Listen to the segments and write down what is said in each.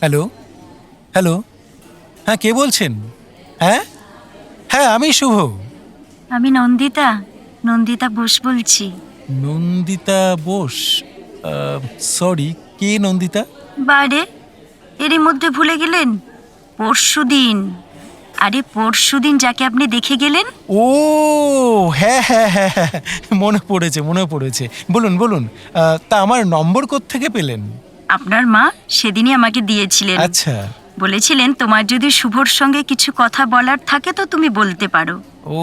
Hello? Hello? হ্যাঁ কে বলছেন? হ্যাঁ? হ্যাঁ আমি শুভ। আমি নন্দিতা নন্দিতা বোস বলছি। নন্দিতা বোস? সরি কে নন্দিতা? বারে এরই মধ্যে ভুলে গেলেন? পরশুদিন আরে পরশুদিন যাকে আপনি দেখে গেলেন? ও হ্যাঁ হ্যাঁ হ্যাঁ হ্যাঁ, মনে পড়েছে মনে পড়েছে। বলুন বলুন তা আমার নম্বর থেকে পেলেন? আপনার মা সেদিনই আমাকে দিয়েছিলেন। আচ্ছা। বলেছিলেন তোমার যদি শুভর সঙ্গে কিছু কথা বলার থাকে তো তুমি বলতে পারো। ও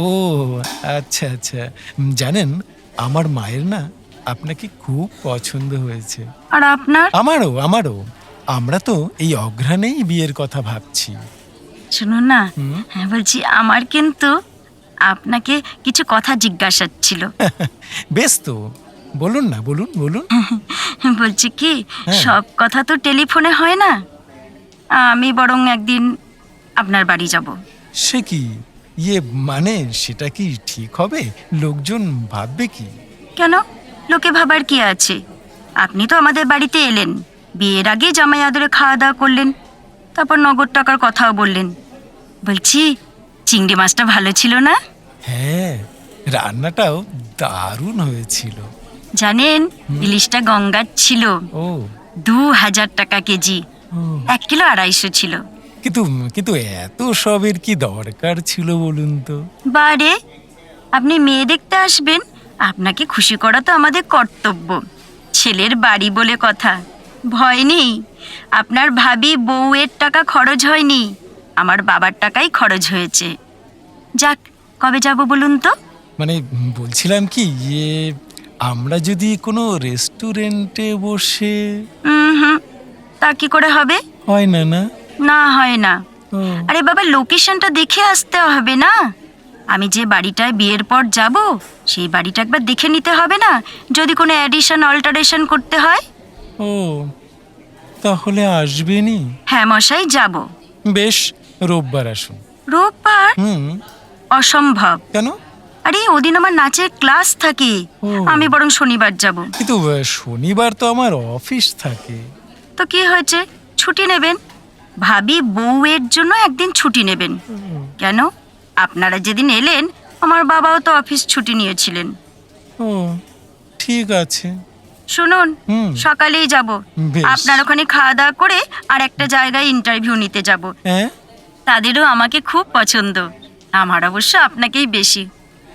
আচ্ছা আচ্ছা। জানেন আমার মায়ের না আপনাকে খুব পছন্দ হয়েছে। আর আপনার? আমারও আমারও। আমরা তো এই অঘ্রাণেই বিয়ের কথা ভাবছি। শুনুন না হ্যাঁ বলছি আমার কিন্তু আপনাকে কিছু কথা জিজ্ঞাসা ছিল। বেশ তো। বলুন না বলুন বলুন। বলছি কি হ্যাঁ। সব কথা তো টেলিফোনে হয় না? আমি বরং একদিন আপনার বাড়ি যাব। সে কি? ইয়ে মানে সেটা কি ঠিক হবে? লোকজন ভাববে কি? কেন? লোকে ভাবার কি আছে? আপনি তো আমাদের বাড়িতে এলেন। বিয়ের আগে জামাই আদরে খাওয়া দাওয়া করলেন। তারপর নগদ টাকার কথাও বললেন। বলছি চিংড়ি মাছটা ভালো ছিল না? হ্যাঁ রান্নাটাও দারুণ হয়েছিল। জানেন ইলিশটা গঙ্গার ছিল। ও। দু হাজার টাকা কেজি। এক কিলো আড়াইশো ছিল। কিন্তু কিন্তু এত সবের কি দরকার ছিল বলুন তো? বারে আপনি মেয়ে দেখতে আসবেন আপনাকে খুশি করা তো আমাদের কর্তব্য। ছেলের বাড়ি বলে কথা। ভয় নেই। আপনার ভাবি বউয়ের টাকা খরচ হয়নি। আমার বাবার টাকাই খরচ হয়েছে। যাক কবে যাব বলুন তো? মানে বলছিলাম কি ইয়ে আমরা যদি কোনো রেস্টুরেন্টে বসে হুম তা কি করে হবে? হয় না না? না হয় না। আরে বাবা লোকেশনটা দেখে আসতে হবে না? আমি যে বাড়িটায় বিয়ের পর যাব সেই বাড়িটা একবার দেখে নিতে হবে না? যদি কোনো অ্যাডিশন অল্টারেশন করতে হয়? ও তাহলে আসবেনি হ্যাঁ মশাই যাব। বেশ রোববার আসুন। রোববার? হুম। অসম্ভব। কেন? আরে ওদিন আমার নাচের ক্লাস থাকে। আমি বরং শনিবার যাব। কিন্তু শনিবার তো আমার অফিস থাকে। তো কি হয়েছে? ছুটি নেবেন? ভাবি বউয়ের জন্য একদিন ছুটি নেবেন। কেন? আপনারা যেদিন এলেন আমার বাবাও তো অফিস ছুটি নিয়েছিলেন। ও ঠিক আছে। শুনুন সকালেই যাব। আপনার ওখানে খাওয়া দাওয়া করে আর একটা জায়গায় ইন্টারভিউ নিতে যাব। হ্যাঁ? তাদেরও আমাকে খুব পছন্দ। আমার অবশ্য আপনাকেই বেশি।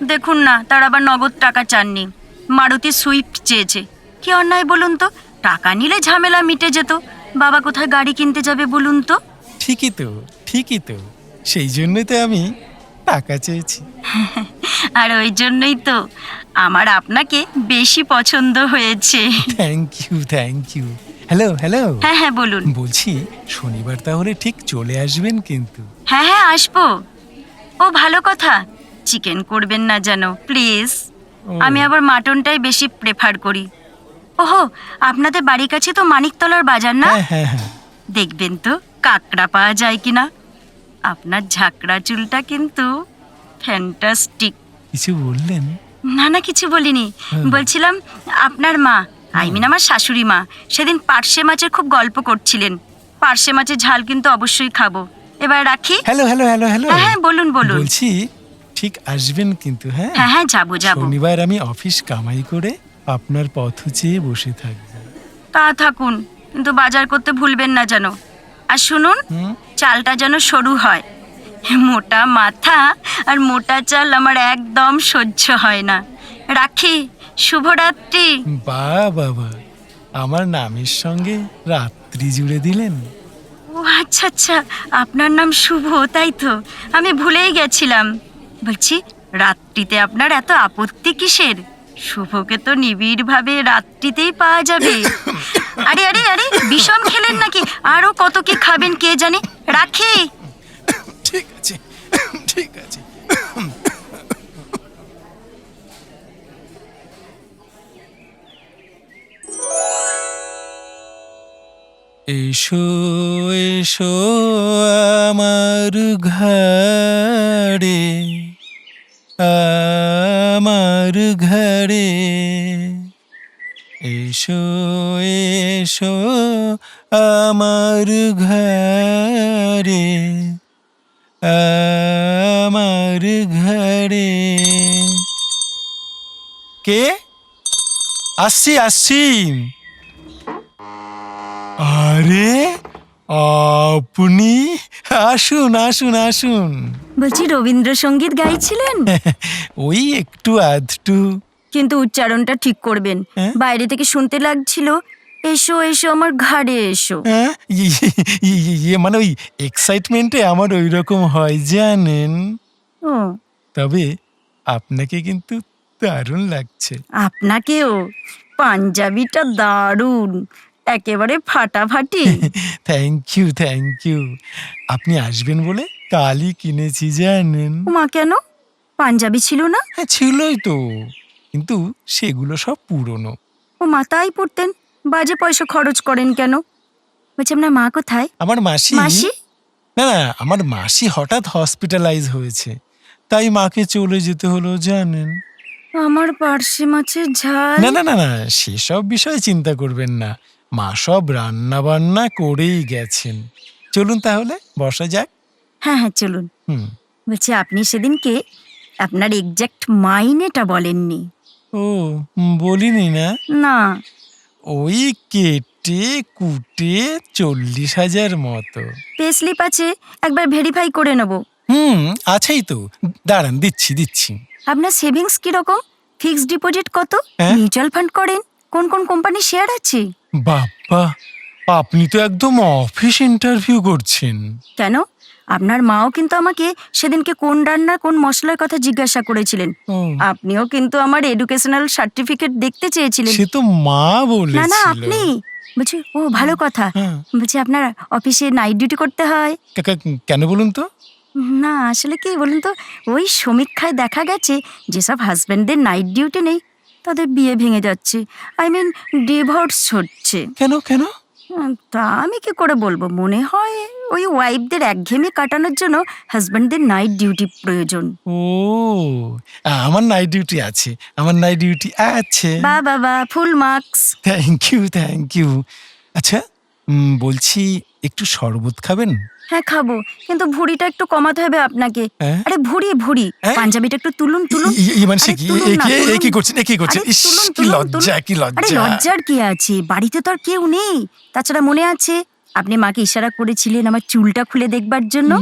দেখুন না তার আবার নগদ টাকা চাননি। মারুতি সুইফট চেয়েছে। কি অন্যায় বলুন তো? টাকা নিলে ঝামেলা মিটে যেত। বাবা কোথায় গাড়ি কিনতে যাবে বলুন তো? ঠিকই তো ঠিকই তো। সেই জন্যই তো আমি টাকা চেয়েছি। আর ওই জন্যই তো আমার আপনাকে বেশি পছন্দ হয়েছে। Thank you thank you hello hello হ্যাঁ হ্যাঁ বলুন। বলছি শনিবার তাহলে ঠিক চলে আসবেন কিন্তু। হ্যাঁ হ্যাঁ আসব। ও ভালো কথা। চিকেন করবেন না যেন প্লিজ আমি আবার মাটনটাই বেশি প্রেফার করি। ওহো আপনাদের বাড়ির কাছে তো মানিকতলার বাজার না? হ্যাঁ হ্যাঁ হ্যাঁ। দেখবেন তো কাকড়া পাওয়া যায় কিনা। আপনার ঝাঁকড়া চুলটা কিন্তু ফ্যান্টাস্টিক কিছু বললেন? না না কিছু বলিনি। বলছিলাম আপনার মা আই মিন আমার শাশুড়ি মা সেদিন পার্শে মাছের খুব গল্প করছিলেন। পার্শে মাছের ঝাল কিন্তু অবশ্যই খাব। এবার রাখি? হ্যালো হ্যালো হ্যালো হ্যালো হ্যাঁ হ্যাঁ বলুন বলুন। বলছি ঠিক আসবেন কিন্তু হ্যাঁ? হ্যাঁ হ্যাঁ যাব যাব। শনিবার আমি অফিস কামাই করে আপনার পথ চেয়ে বসে থাকব। তা থাকুন কিন্তু বাজার করতে ভুলবেন না যেন। আর শুনুন চালটা যেন সরু হয়। মোটা মাথা আর মোটা চাল আমার একদম সহ্য হয় না। রাখি শুভরাত্রি। বা বাবা আমার নামের সঙ্গে রাত্রি জুড়ে দিলেন। ও আচ্ছা আচ্ছা আপনার নাম শুভ তাই তো। আমি ভুলেই গেছিলাম। বলছি রাত্রিতে আপনার এত আপত্তি কিসের? শুভকে তো নিবিড়ভাবে রাত্রিতেই পাওয়া যাবে। আরে আরে আরে বিষম খেলেন নাকি? আরও কত কি খাবেন কে জানে? রাখি। ঠিক আছে ঠিক আছে। এসো এসো আমার ঘরে। আমার ঘরে। এসো এসো আমার ঘরে আমার ঘরে। কে? আসছি আসছি আরে? আপনি আসুন আসুন আসুন। বলছি রবীন্দ্রসঙ্গীত গাইছিলেন? ওই একটু আধটু। কিন্তু উচ্চারণটা ঠিক করবেন। হ্যাঁ? বাইরে থেকে শুনতে লাগছিল এসো এসো আমার ঘাড়ে এসো। ইয়ে মানে ওই এক্সাইটমেন্টে আমার ওই রকম হয় জানেন? তবে আপনাকে কিন্তু দারুণ লাগছে। আপনাকেও। পাঞ্জাবিটা দারুণ। একেবারে ফাটাফাটি। থ্যাংক ইউ থ্যাংক ইউ আপনি আসবেন বলে কালই কিনেছি জানেন। মা কেন? পাঞ্জাবি ছিল না? হ্যাঁ ছিলই তো। কিন্তু সেগুলো সব পুরনো। ও মা তাই পড়তেন বাজে পয়সা খরচ করেন কেন? বলছি আপনার মা কোথায়? আমার মাসি? মাসি? না না আমার মাসি হঠাৎ হসপিটালাইজ হয়েছে। তাই মাকে চলে যেতে হলো জানেন। আমার পার্শে মাছের ঝাল। না না না না সেসব বিষয়ে চিন্তা করবেন না। মা সব রান্না বান্না করেই গেছেন। চলুন তাহলে বসা যাক। হ্যাঁ হ্যাঁ চলুন। হুম। বলছি আপনি সেদিনকে আপনার এক্সাক্ট মাইনেটা বলেননি। ও বলিনি না? না। ওই কেটে কুটে চল্লিশ হাজার মতো। পে স্লিপ আছে একবার ভেরিফাই করে নেব। হুম আছেই তো। দাঁড়ান দিচ্ছি দিচ্ছি। আপনার সেভিংস কীরকম? ফিক্সড ডিপোজিট কত? হ্যাঁ? মিউচুয়াল ফান্ড করেন? কোন কোন কোম্পানি শেয়ার আছে? বাবা আপনি তো একদম অফিস ইন্টারভিউ করছেন। কেন? আপনার মাও কিন্তু আমাকে সেদিনকে কোন রান্নার কোন মশলার কথা জিজ্ঞাসা করেছিলেন। আপনিও কিন্তু আমার এডুকেশনাল সার্টিফিকেট দেখতে চেয়েছিলেন। সে তো মা বলেছিল। না না আপনি। বলছি ও ভালো কথা। হ্যাঁ। বলছি আপনার অফিসে নাইট ডিউটি করতে হয়। কেন বলুন তো? না আসলে কি বলুন তো? ওই সমীক্ষায় দেখা গেছে যেসব হাজব্যান্ডদের নাইট ডিউটি নেই তাদের বিয়ে ভেঙে যাচ্ছে। আই মিন ডিভোর্স হচ্ছে। কেন কেন? তা আমি কি করে বলব? মনে হয় ওই ওয়াইফদের একঘেয়েমি কাটানোর জন্য হাজব্যান্ডদের নাইট ডিউটি প্রয়োজন। ও আমার নাইট ডিউটি আছে। আমার নাইট ডিউটি আছে। বা বাবা full marks thank you thank you আচ্ছা বলছি একটু শরবত খাবেন? হ্যাঁ খাব। কিন্তু ভুঁড়িটা একটু কমাতে হবে আপনাকে। হ্যাঁ? আরে ভুঁড়ি ভুঁড়ি। হ্যাঁ? পাঞ্জাবিটা একটু তুলুন তুলুন। ই- ই- মানে সে আরে কি? তুলুন এ না, কি- এ তুলুন। কি করছেন এ কি করছেন আরে ইস তুলুন, কি তুলুন, লজ্জা তুলুন। কি আরে লজ্জা লজ্জার কি আছে? বাড়িতে তো আর কেউ নেই। তাছাড়া মনে আছে? আপনি মাকে ইশারা করেছিলেন আমার চুলটা খুলে দেখবার জন্য?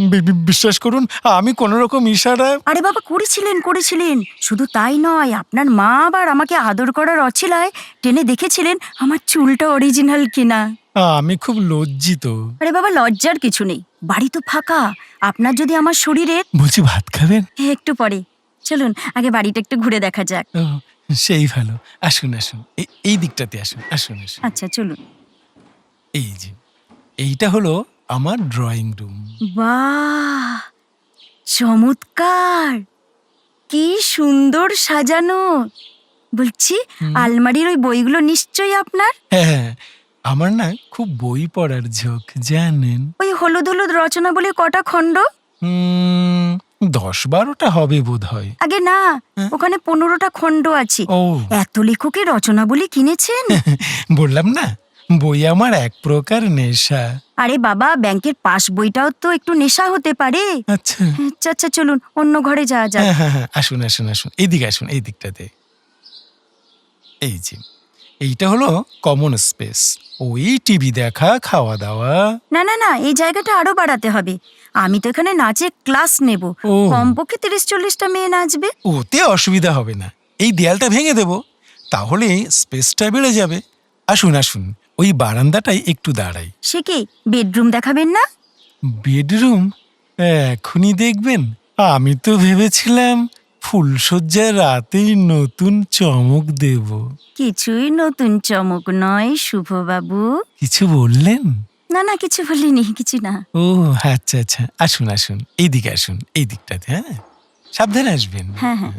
বিশ্বাস করুন আমি কোন রকম ইশারা আরে বাবা করেছিলেন করেছিলেন। শুধু তাই নয় আপনার মা আবার আমাকে আদর করার অছিলায় টেনে দেখেছিলেন আমার চুলটা অরিজিনাল কিনা। আমি খুব লজ্জিত। আরে বাবা লজ্জার কিছু নেই। বাড়ি তো ফাঁকা। আপনার যদি আমার শরীরে বলছি ভাত খাবেন? একটু পরে। চলুন আগে বাড়িটা একটু ঘুরে দেখা যাক। সেই ভালো। আসুন আসুন। এই- এই দিকটাতে আসুন আসুন আসুন। আচ্ছা চলুন। এই যে। এইটা হলো আমার ড্রয়িং রুম বাহ চমৎকার। কি সুন্দর সাজানো। বলছি আলমারির ওই বইগুলো নিশ্চয়ই আপনার? হ্যাঁ আমার না খুব বই পড়ার ঝোঁক জানেন। ওই হলুদ হলুদ রচনা বলে কটা খণ্ড? দশ বারোটা হবে বোধ হয় আগে না হ্যাঁ? ওখানে পনেরোটা খণ্ড আছে। এত লেখকের রচনাবলী কিনেছেন? বললাম না বই আমার এক প্রকার নেশা। আরে বাবা ব্যাংকের পাস বইটাও তো একটু নেশা হতে পারে। আচ্ছা। আচ্ছা আচ্ছা চলুন অন্য ঘরে যাওয়া যাক। হ্যাঁ হ্যাঁ হ্যাঁ আসুন আসুন আসুন। এইদিকে আসুন এই দিকটাতে এই যে এইটা হলো কমন স্পেস ওই টিভি দেখা খাওয়া দাওয়া। না না না এই জায়গাটা আরও বাড়াতে হবে। আমি তো এখানে নাচের ক্লাস নেব। ও। কমপক্ষে তিরিশ চল্লিশটা মেয়ে নাচবে। ওতে অসুবিধা হবে না। এই দেয়ালটা ভেঙে দেব। তাহলে স্পেসটা বেড়ে যাবে। আসুন আসুন। ওই বারান্দাটাই একটু দাঁড়াই। সে কি বেডরুম দেখাবেন না? বেডরুম? এখনই দেখবেন। আমি তো ভেবেছিলাম ফুলশয্যার রাতেই নতুন চমক দেব। কিছুই নতুন চমক নয় শুভবাবু। কিছু বললেন? না না কিছু বলিনি কিছু না। ও আচ্ছা আচ্ছা। আসুন আসুন। এইদিকে আসুন এই দিকটাতে হ্যাঁ? সাবধানে আসবেন। হ্যাঁ হ্যাঁ।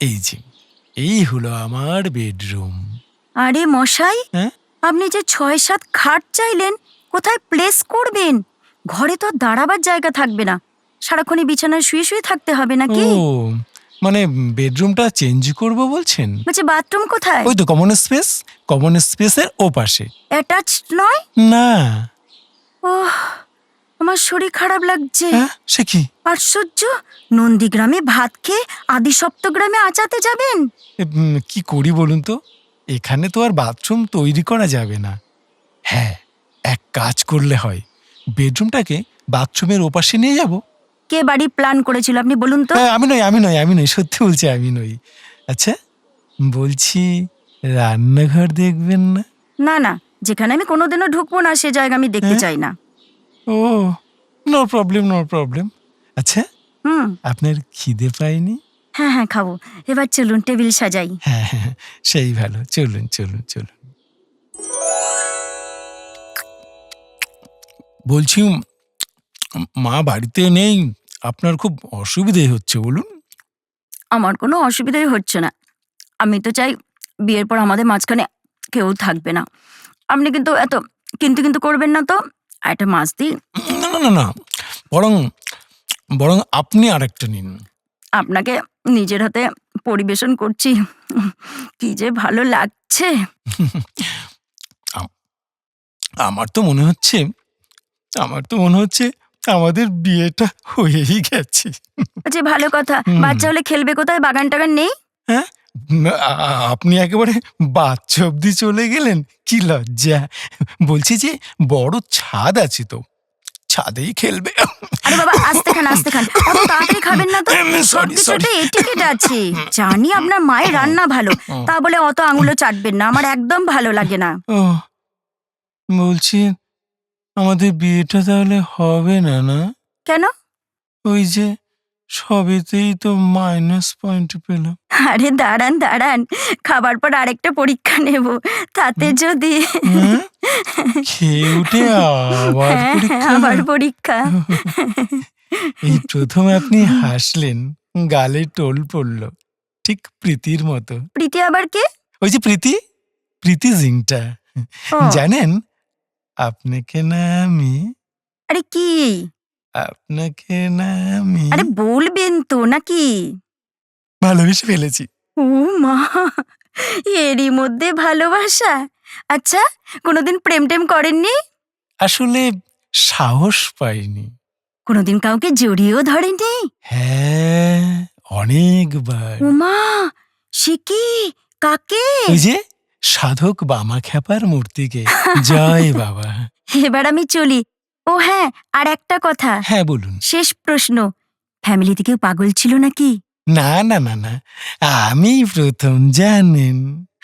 এই যে এই হলো আমার বেডরুম। আরে মশাই! হ্যাঁ? আপনি যে ছয় সাত খাট চাইলেন কোথায় প্লেস করবেন? ঘরে তো দাঁড়াবার জায়গা থাকবে না। সারাক্ষণই বিছানায় শুয়ে শুয়ে থাকতে হবে নাকি? ও মানে বেডরুমটা চেঞ্জ করব বলছেন? বলছি বাথরুম কোথায়? ওই তো কমন স্পেস কমন স্পেসের ও পাশে অ্যাটাচ নয়? না। ওহ আমার শরীর খারাপ লাগছে। হ্যাঁ সে কি? আশ্চর্য। নন্দীগ্রামে ভাত খেয়ে আদি সপ্তগ্রামে আচাতে যাবেন? কি করি বলুন তো? এখানে তো আর বাথরুম তৈরি করা যাবে না। হ্যাঁ এক কাজ করলে হয়। বেডরুমটাকে বাথরুমের ওপাশে নিয়ে যাব। কে বাড়ি প্ল্যান করেছিল আপনি বলুন তো? হ্যাঁ, আমি নই আমি নই আমি নই সত্যি বলছি আমি নই। আচ্ছা বলছি রান্নাঘর দেখবেন না? না না যেখানে আমি কোনোদিনও ঢুকবো না সে জায়গা আমি দেখতে হ্যাঁ? চাই না। Oh no problem no problem আচ্ছা হুম। আপনার খিদে পায়নি? হ্যাঁ হ্যাঁ খাব। এবার চলুন টেবিল সাজাই। হ্যাঁ হ্যাঁ সেই ভালো। চলুন চলুন চলুন। বলছি মা বাড়িতে নেই। আপনার খুব অসুবিধে হচ্ছে বলুন। আমার কোনো অসুবিধাই হচ্ছে না। আমি তো চাই বিয়ের পর আমাদের মাঝখানে কেউ থাকবে না। আপনি কিন্তু এত কিন্তু কিন্তু করবেন না তো? একটা মাছ দিই। না না না না। বরং বরং আপনি আরেকটা নিন। আপনাকে নিজের হাতে পরিবেশন করছি। কি যে ভালো লাগছে। আমার তো মনে হচ্ছে আমার তো মনে হচ্ছে আমাদের বিয়েটা হয়েই গেছে। যে ভালো কথা বাচ্চা হলে খেলবে কোথায়? বাগান টাগান নেই? আ- আপনি একেবারে বাচ্চা অব্দি চলে গেলেন কি লজ্জা। বলছি যে বড় ছাদ আছে তো। ছাদেই খেলবে। আরে বাবা আস্তে খান আস্তে খান। অত তাড়াতাড়ি খাবেন না তো। সরি সরি এটিকেট আছে। জানি আপনার মায়ের রান্না ভালো। তা বলে অত আঙুলো চাটবেন না। আমার একদম ভালো লাগে না। বলছি আমাদের বিয়েটা তাহলে হবে না না? কেন? ওই যে সবেতেই তো মাইনাস পয়েন্ট পেলাম। আরে দাঁড়ান দাঁড়ান। খাবার পর আরেকটা পরীক্ষা নেব। তাতে যদি? খেয়ে উঠে আবার হ্যাঁ, পরীক্ষা। আবার পরীক্ষা। এই প্রথম আপনি হাসলেন গালে টোল পড়ল ঠিক প্রীতির মতো। প্রীতি আবার কে? ওই যে প্রীতি প্রীতি জিংটা। জানেন আপনাকে না আমি আরে কি? আপনাকে না আমি আরে বলবেন তো নাকি? ভালোবেসে ফেলেছি। ও মা এরই মধ্যে ভালোবাসা। আচ্ছা কোনোদিন প্রেম টেম করেননি? আসলে সাহস পাইনি। কোনোদিন কাউকে জড়িয়েও ধরেনি হ্যাঁ অনেকবার। উমা সে কি? কাকে? ওই যে সাধক বামা খ্যাপার মূর্তিকে। জয় বাবা। এবার আমি চলি। ও হ্যাঁ আর একটা কথা। হ্যাঁ বলুন। শেষ প্রশ্ন। ফ্যামিলিতে কেউ পাগল ছিল নাকি? না না না না। আমি প্রথম জানেন।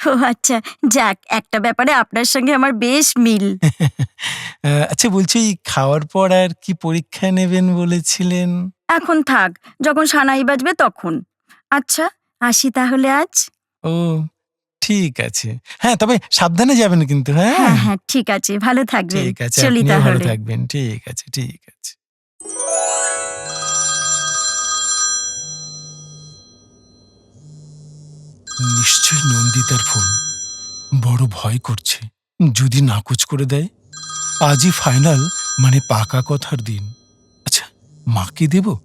ও আচ্ছা যাক একটা ব্যাপারে আপনার সঙ্গে আমার বেশ মিল। আচ্ছা বলছি খাওয়ার পর আর কি পরীক্ষা নেবেন বলেছিলেন? এখন থাক যখন সানাই বাজবে তখন। আচ্ছা আসি তাহলে আজ। ও ঠিক আছে। হ্যাঁ তবে সাবধানে যাবেন কিন্তু হ্যাঁ? হ্যাঁ হ্যাঁ ঠিক আছে ভালো থাকবেন। ঠিক আছে চলি আপনিও ভালো তাহলে। থাকবেন ঠিক আছে ঠিক আছে। নিশ্চয় নন্দিতার ফোন। বড় ভয় করছে। যদি নাকচ করে দেয়? আজই ফাইনাল মানে পাকা কথার দিন। আচ্ছা মাকে দেব?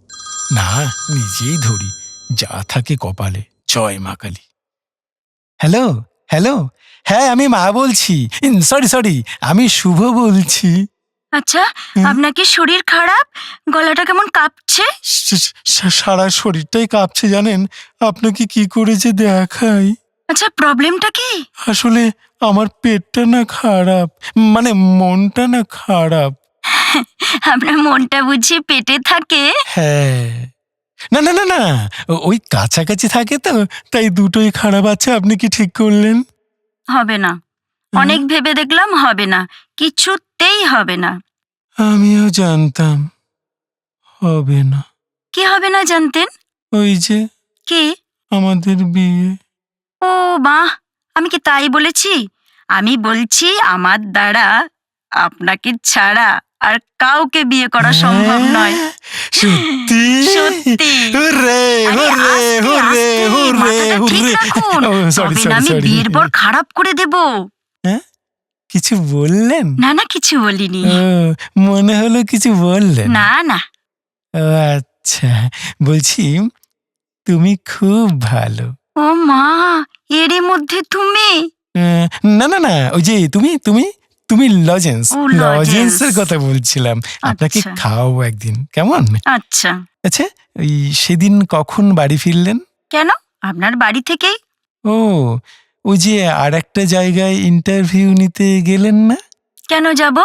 না নিজেই ধরি। যা থাকে কপালে। জয় মা কালী। হ্যালো হ্যালো হ্যাঁ আমি মা বলছি। সরি সরি আমি শুভ বলছি। আচ্ছা? আপনার কি শরীর খারাপ? গলাটা কেমন কাঁপছে? সারা শরীরটাই কাঁপছে জানেন? আপনাকে কি করে যে দেখাই? আচ্ছা প্রবলেমটা কি? আসলে আমার পেটটা না খারাপ মানে মনটা না খারাপ। আপনার মনটা বুঝি পেটে থাকে। হ্যাঁ। না না না না ওই কাছাকাছি থাকে তো তাই দুটোই খারাপ আছে আপনি কি ঠিক করলেন? হবে না। অনেক ভেবে দেখলাম হবে না কিছুতেই হবে না। আমিও জানতাম হবে না। কি হবে না জানতেন? ওই যে কি? আমাদের বিয়ে। ও মা আমি কি তাই বলেছি? আমি বলছি আমার দ্বারা আপনাকে ছাড়া আর কাউকে বিয়ে করা সম্ভব নয়। হ্যাঁ, সত্যি? সত্যি। Hurray hurray hurray hurray hurray. Sorry sorry আমি বিয়ের পর খারাপ করে দেব। কিছু বললেন? না না কিছু বলিনি। মনে হলো কিছু বললেন। না না। আচ্ছা বলছি তুমি খুব ভালো। ও মা এরই মধ্যে তুমি? না না না ওই যে তুমি তুমি? তুমি লজেন্স লজেন্স। লজেন্সের কথা বলছিলাম। আপনাকে আচ্ছা। খাওয়াবো একদিন কেমন? আচ্ছা। আচ্ছা ওই সেদিন কখন বাড়ি ফিরলেন? কেন? আপনার বাড়ি থেকেই। ও ওই যে আর একটা জায়গায় ইন্টারভিউ নিতে গেলেন না? কেন যাব?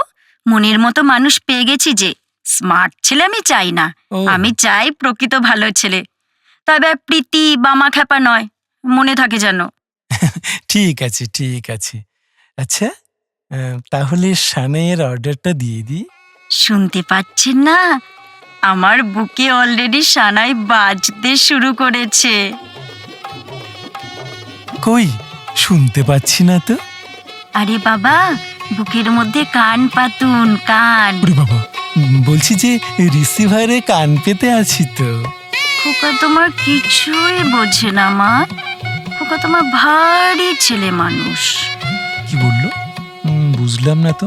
মনের মতো মানুষ পেয়ে গেছি যে স্মার্ট ছেলে আমি চাই না। আমি চাই প্রকৃত ভালো ছেলে। তবে প্রীতি বামা খ্যাপা নয় মনে থাকে যেন। ঠিক আছে ঠিক আছে। আচ্ছা আহ, তাহলে সানের অর্ডারটা দিয়ে দিই। শুনতে পাচ্ছেন না? আমার বুকে অলরেডি সানাই বাজতে শুরু করেছে। কই? শুনতে পাচ্ছি না তো। আরে বাবা বুকের মধ্যে কান পাতুন কান। ওরে বাবা উম, বলছি যে রিসিভারে কান পেতে আছি তো। খোকা তোমার কিছুই বোঝে না মা। খোকা তোমার ভারী ছেলে মানুষ। বুঝলাম না তো।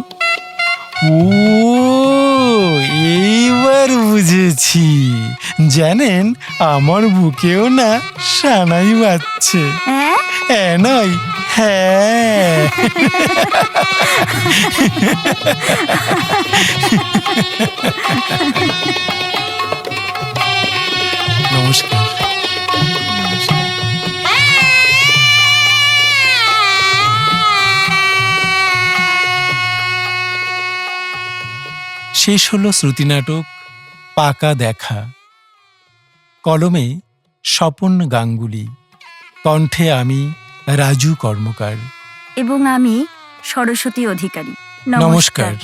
ও এইবার বুঝেছি। জানেন আমার বুকেও না সানাই বাজছে। হ্যাঁ? হ্যাঁ নয় হ্যাঁ। নমস্কার। শেষ হল শ্রুতিনাটক পাকা দেখা। কলমে স্বপন গাঙ্গুলি কণ্ঠে আমি রাজু কর্মকার। এবং আমি সরস্বতী অধিকারী। নমস্কার।